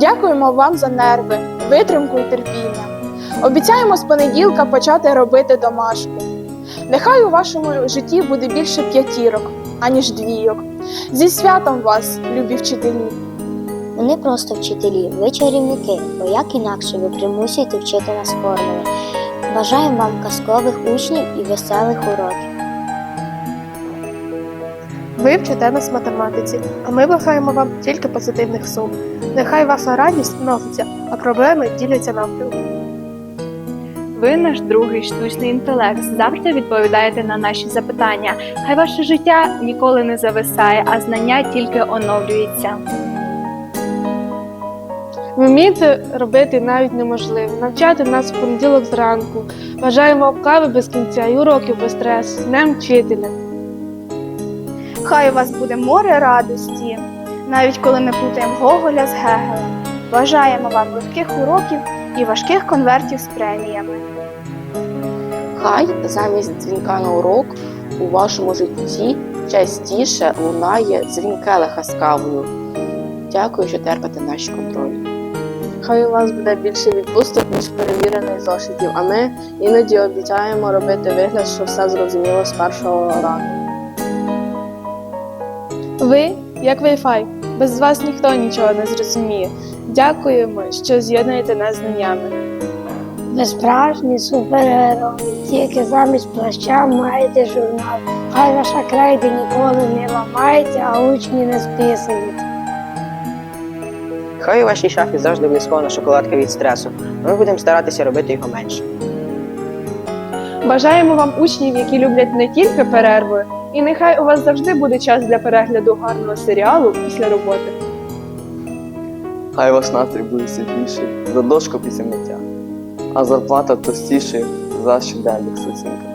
Дякуємо вам за нерви, витримку і терпіння. Обіцяємо з понеділка почати робити домашку. Нехай у вашому житті буде більше п'ятірок, аніж двійок. Зі святом вас, любі вчителі! Ви не просто вчителі, ви чарівники, бо як інакше ви примусюєте вчити нас формули. Бажаємо вам казкових учнів і веселих уроків. Ви вчите нас математиці, а ми бажаємо вам тільки позитивних сум. Нехай ваша радість множиться, а проблеми діляться навпіл. Ви наш другий штучний інтелект. Завжди відповідаєте на наші запитання. Хай ваше життя ніколи не зависає, а знання тільки оновлюється. Ви вмієте робити навіть неможливе, навчати нас в понеділок зранку. Бажаємо кави без кінця і уроків без стресу. З Днем вчителя. Хай у вас буде море радості, навіть коли ми плутаємо Гоголя з Гегелем. Бажаємо вам легких уроків і важких конвертів з преміями. Хай замість дзвінка на урок у вашому житті частіше лунає дзвін келиха з кавою. Дякую, що терпите наші контролі. Хай у вас буде більше відпусток, ніж перевірених зошитів, а ми іноді обіцяємо робити вигляд, що все зрозуміло з першого разу. Ви як Wi-Fi. Без вас ніхто нічого не зрозуміє. Дякуємо, що з'єднуєте нас знаннями. Ви справжні супергерої, тільки замість плаща маєте журнал. Хай ваша крейда ніколи не ламається, а учні не списують. Хай у вашій шафі завжди буде шоколадка від стресу. Ми будемо старатися робити його менше. Бажаємо вам учнів, які люблять не тільки перерви, і нехай у вас завжди буде час для перегляду гарного серіалу після роботи. Хай ваш настрій буде світліший за дошку після миття, а зарплата тостіше за щоденник з оцінками.